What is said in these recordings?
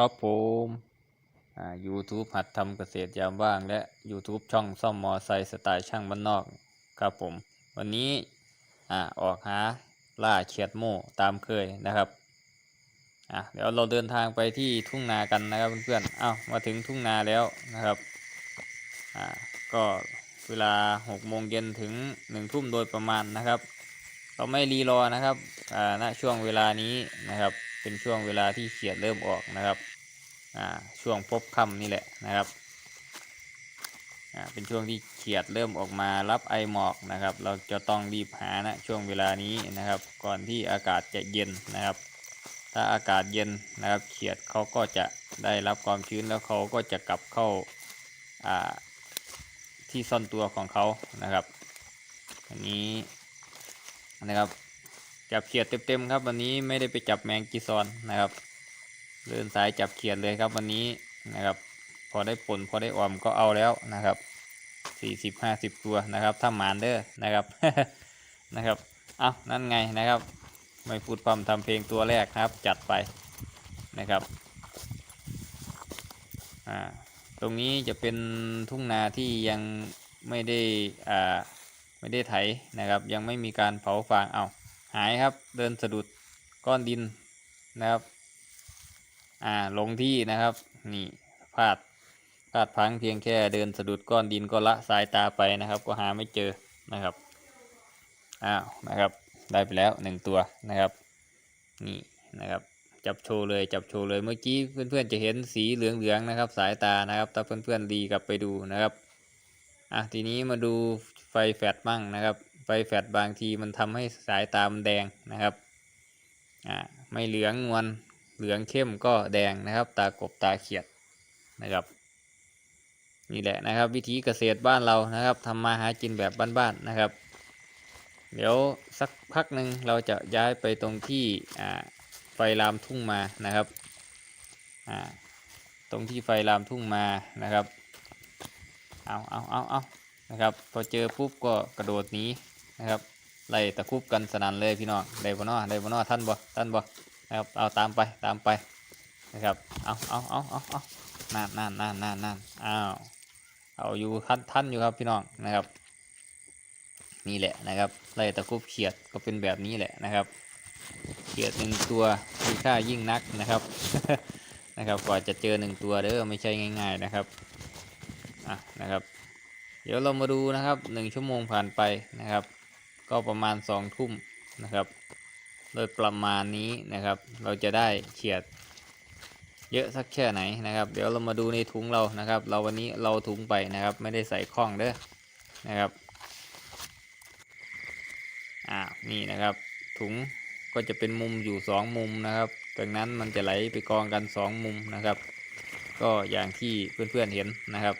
ครับผมอ่า YouTube หัดทำเกษตรยามว่าง และ YouTube ช่องซ่อมมอไซค์สไตล์ช่างบ้านนอก ครับผม วันนี้อ่าออกหาล่าเขียดโม่ตามเคยนะครับอะเดี๋ยวเราเดินทางไปที่ทุ่งนากันนะครับเพื่อนๆอ้ามาถึงทุ่งนาแล้วนะครับอ่าก็เวลาหกโมงเย็นถึงหนึ่งทุ่มโดยประมาณนะครับ เราไม่รีรอนะครับอ่าณช่วงเวลานี้นะครับ เป็นช่วงเวลาที่เขียดเริ่มออกนะครับอ่าช่วงพบค่ำนี่แหละนะครับอ่าเป็นช่วงที่เขียดเริ่มออกมารับไอหมอกนะครับ เราจะต้องรีบหานะช่วงเวลานี้นะครับ ก่อนที่อากาศจะเย็นนะครับ ถ้าอากาศเย็นนะครับ เขียดเขาก็จะได้รับความชื้นแล้วเขาก็จะกลับเข้าอ่าที่ซ่อนตัวของเขานะครับ อันนี้นะครับ จับเขียดเต็มๆครับ วันนี้ไม่ได้ไปจับแมงกีซอนนะครับ เดินสายจับเขียดเลยครับวันนี้นะครับ พอได้ผลพอได้ออมก็เอาแล้วนะครับสี่สิบห้าสิบตัวนะครับถ้าหมานเด้อนะครับนะครับเอานั่นไงนะครับ ไม่พูดพร่ำทำเพลงตัวแรกครับ จัดไปนะครับอ่าตรงนี้จะเป็นทุ่งนาที่ยังไม่ได้อ่าไม่ได้ไถนะครับ ยังไม่มีการเผาฟางเอา หายครับ เดินสะดุดก้อนดินนะครับ อ่า ลงที่นะครับ นี่พลาดพลาดพลังเพียงแค่เดินสะดุดก้อนดินก็ละสายตาไปนะครับ ก็หาไม่เจอนะครับ อ้าว นะครับ ได้ไปแล้วหนึ่งตัวนะครับ นี่นะครับ จับโชว์เลยจับโชว์เลยเมื่อกี้เพื่อนๆจะเห็นสีเหลืองๆนะครับ สายตานะครับ ถ้าเพื่อนๆดีกลับไปดูนะครับ อะทีนี้มาดูไฟแฟลชมั่งนะครับ ไฟแฟลชบางทีมันทำให้สายตามันแดงนะครับอ่าไม่เหลืองนวลเหลืองเข้มก็แดงนะครับ ตากบตาเขียดนะครับนี่แหละนะครับ วิธีเกษตรบ้านเรานะครับทำมาหากินแบบบ้านๆนะครับ เดี๋ยวสักพักหนึ่งเราจะย้ายไปตรงที่อ่าไฟลามทุ่งมานะครับอ่าตรงที่ไฟลามทุ่งมานะครับเอาเอาเอาเอานะครับ พอเจอปุ๊บก็กระโดดหนี นะครับไล่ตะคุบกันสนั่นเลยพี่น้องได้บ่นอได้บ่นอท่านบ่ท่านบ่นะครับเอาตามไปตามไปนะครับเอาเอาเอาเอาเอานั่นนั่นนั่นนั่นนั่นอ้าวเอาอยู่ท่านท่านอยู่ครับพี่น้องนะครับ นี่แหละนะครับไล่ตะคุบเขียดก็เป็นแบบนี้แหละนะครับเขียดหนึ่งตัวมีค่ายิ่งนักนะครับนะครับกว่าจะเจอหนึ่งตัวเด้อไม่ใช่ง่าย ๆนะครับอะนะครับ เดี๋ยวเรามาดูนะครับหนึ่งชั่วโมงผ่านไปนะครับ ก็ประมาณสองทุ่มนะครับ โดยประมาณนี้นะครับ เราจะได้เขียดเยอะสักแค่ไหนนะครับ เดี๋ยวเรามาดูในถุงเรานะครับ เราวันนี้เราถุงไปนะครับ ไม่ได้ใส่ข้องเด้อนะครับอ่านี่นะครับ ถุงก็จะเป็นมุมอยู่สองมุมนะครับจากนั้นมันจะไหลไปกองกันสองมุมนะครับ ก็อย่างที่เพื่อนๆเห็นนะครับ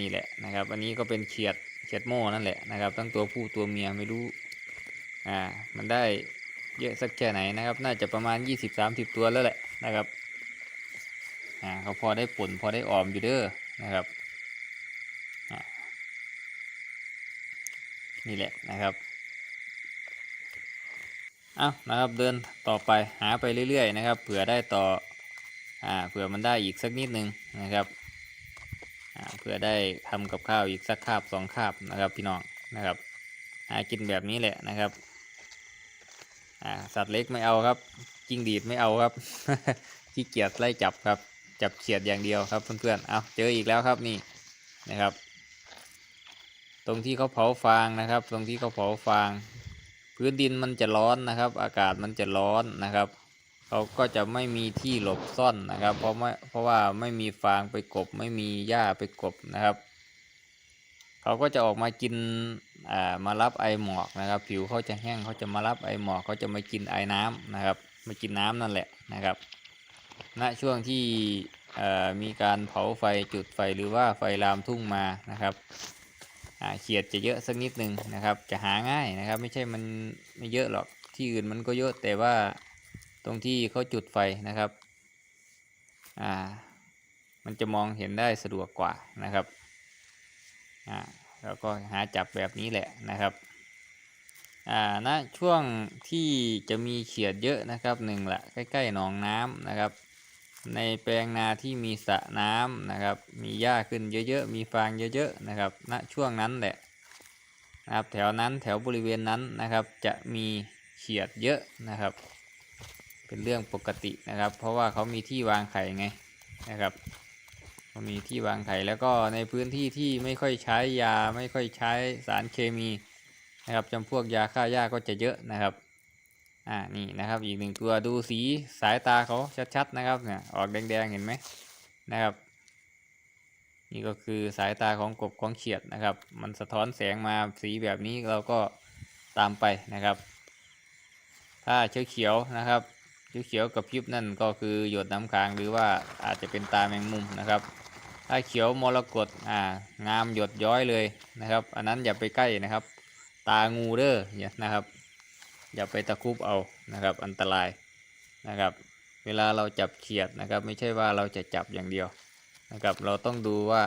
นี่แหละนะครับ อันนี้ก็เป็นเขียด เขียดโม่นั่นแหละนะครับ ทั้งตัวผู้ตัวเมียไม่รู้อ่ามันได้เยอะสักแค่ไหนนะครับ น่าจะประมาณ 20-30 ตัวแล้วแหละนะครับอ่าเขาพอได้ผลพอได้ออมอยู่เด้อนะครับอ่านี่แหละนะครับเอานะครับเดินต่อไปหาไปเรื่อยๆนะครับ เผื่อได้ต่ออ่าเผื่อมันได้อีกสักนิดนึงนะครับ อ่าเผื่อได้ทำกับข้าวอีกสักคาบสองคาบนะครับ พี่น้องนะครับหากินแบบนี้แหละนะครับอ่าสัตว์เล็กไม่เอาครับจิ้งดีดไม่เอาครับขี้เกียจไล่จับครับ จับเขียดอย่างเดียวครับเพื่อนๆเอาเจออีกแล้วครับนี่นะครับ ตรงที่เขาเผาฟางนะครับ ตรงที่เขาเผาฟาง พื้นดินมันจะร้อนนะครับ อากาศมันจะร้อนนะครับ เขาก็จะไม่มีที่หลบซ่อนนะครับ เพราะไม่เพราะว่าไม่มีฟางไปกบ ไม่มีหญ้าไปกบนะครับเขาก็จะออกมากินอ่ามารับไอหมอกนะครับ ผิวเขาจะแห้งเขาจะมารับไอหมอกเขาจะมากินไอน้ำนะครับมากินน้ำนั่นแหละนะครับณช่วงที่มีการเผาไฟจุดไฟหรือว่าไฟลามทุ่งมานะครับเขียดจะเยอะสักนิดหนึ่งนะครับ จะหาง่ายนะครับ ไม่ใช่มันไม่เยอะหรอกที่อื่นมันก็เยอะแต่ว่า ตรงที่เขาจุดไฟนะครับ อ่า มันจะมองเห็นได้สะดวกกว่านะครับ อ่า แล้วก็หาจับแบบนี้แหละนะครับ อ่าณช่วงที่จะมีเขียดเยอะนะครับหนึ่งละใกล้ๆหนองน้ำนะครับ ในแปลงนาที่มีสระน้ำนะครับ มีหญ้าขึ้นเยอะๆ มีฟางเยอะๆนะครับณช่วงนั้นแหละนะครับแถวนั้นแถวบริเวณนั้นนะครับจะมีเขียดเยอะนะครับ เป็นเรื่องปกตินะครับ เพราะว่าเขามีที่วางไข่ไงนะครับเขามีที่วางไข่แล้วก็ในพื้นที่ที่ไม่ค่อยใช้ยาไม่ค่อยใช้สารเคมีนะครับจำพวกยาฆ่าหญ้าก็จะเยอะนะครับอ่านี่นะครับอีกหนึ่งตัวดูสีสายตาเขาชัดๆนะครับเนี่ยออกแดงๆเห็นไหมนะครับ นี่ก็คือสายตาของกบของเขียดนะครับ มันสะท้อนแสงมาสีแบบนี้เราก็ตามไปนะครับ ถ้าเขียวๆนะครับ เขียวกับพริบนั่นก็คือหยดน้ำค้างหรือว่าอาจจะเป็นตาแมงมุมนะครับ ถ้าเขียวมรกตอ่างามหยดย้อยเลยนะครับ อันนั้นอย่าไปใกล้นะครับ ตางูเด้อเนี่ยนะครับ อย่าไปตะคุบเอานะครับ อันตรายนะครับ เวลาเราจับเขียดนะครับ ไม่ใช่ว่าเราจะจับอย่างเดียวนะครับ เราต้องดูว่า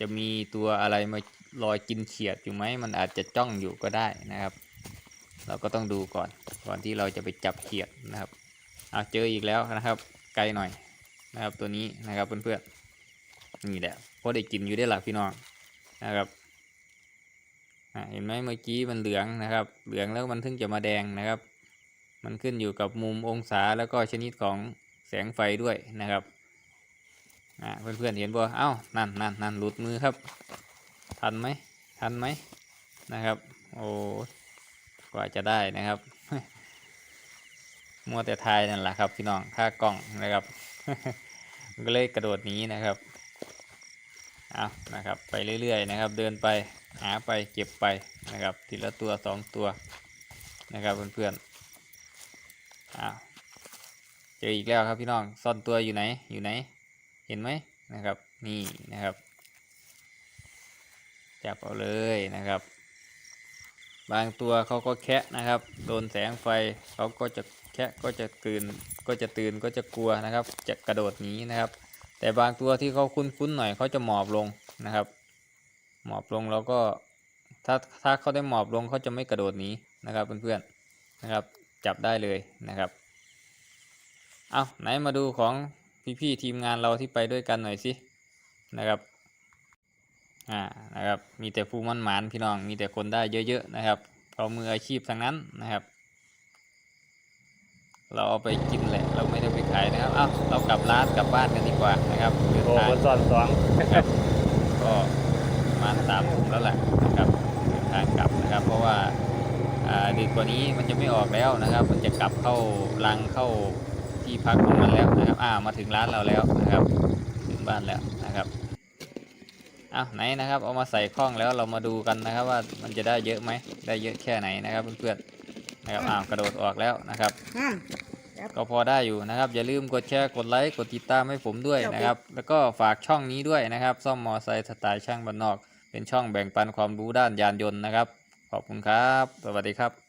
จะมีตัวอะไรมาลอยกินเขียดอยู่ไหมมันอาจจะจ้องอยู่ก็ได้นะครับ เราก็ต้องดูก่อนก่อนที่เราจะไปจับเขียดนะครับ เอาเจออีกแล้วนะครับ ไกลหน่อยนะครับตัวนี้นะครับเพื่อนๆนี่แหละพอได้กินอยู่ได้หลักพี่น้องนะครับเห็นไหมเมื่อกี้มันเหลืองนะครับ เหลืองแล้วมันถึงจะมาแดงนะครับ มันขึ้นอยู่กับมุมองศาแล้วก็ชนิดของแสงไฟด้วยนะครับอะเพื่อนๆเห็นบ่เอ้านั่นนั่นนั่นหลุดมือครับ ทันไหมทันไหมนะครับ โอ้กว่าจะได้นะครับ มัวแต่ทายนั่นแหละครับ พี่น้องค่ากล้องนะครับก็เลยกระโดดหนี้นะครับเอานะครับ ไปเรื่อยๆนะครับ เดินไปหาไปเก็บไปนะครับทีละตัวสองตัวนะครับเพื่อนๆอ้าวเจออีกแล้วครับพี่น้องซ่อนตัวอยู่ไหนอยู่ไหน เห็นไหมนะครับนี่นะครับ จับเอาเลยนะครับ บางตัวเขาก็แคะนะครับ โดนแสงไฟเขาก็จะ แคะก็จะตื่นก็จะตื่นก็จะกลัวนะครับ จะกระโดดหนีนะครับ แต่บางตัวที่เขาคุ้นๆหน่อยเขาจะหมอบลงนะครับ หมอบลงแล้วก็ถ้าถ้าเขาได้หมอบลงเขาจะไม่กระโดดหนีนะครับเพื่อนๆนะครับ จับได้เลยนะครับเอาไหนมาดูของพี่ๆทีมงานเราที่ไปด้วยกันหน่อยสินะครับอ่านะครับมีแต่ผู้มั่นหมานพี่น้องมีแต่คนได้เยอะๆนะครับเขามืออาชีพทั้งนั้นนะครับ เราเอาไปกินแหละเราไม่ได้ไปขายนะครับเอ้าเรากลับร้านกลับบ้านกันดีกว่านะครับเดินโอ้ทาง คนสอนสองนะครับก็ประมาณสามทุ่มแล้วแหละนะครับเดินทางกลับนะครับ เพราะว่าอ่าดึกกว่านี้มันจะไม่ออกแล้วนะครับ มันจะกลับเข้ารังเข้าที่พักของมันแล้วนะครับ อ่ามาถึงร้านเราแล้วนะครับ ถึงบ้านแล้วนะครับอ้าวไหนนะครับ เอามาใส่ข้องแล้วเรามาดูกันนะครับ ว่ามันจะได้เยอะไหมได้เยอะแค่ไหนนะครับเพื่อนๆนะครับอ้าวกระโดดออกแล้วนะครับ นั่นก็พอได้อยู่นะครับ อย่าลืมกดแชร์กดไลค์กดติดตามให้ผมด้วยนะครับ แล้วก็ฝากช่องนี้ด้วยนะครับ ซ่อมมอไซค์สไตล์ช่างบ้านนอก เป็นช่องแบ่งปันความรู้ด้านยานยนต์นะครับ ขอบคุณครับ สวัสดีครับ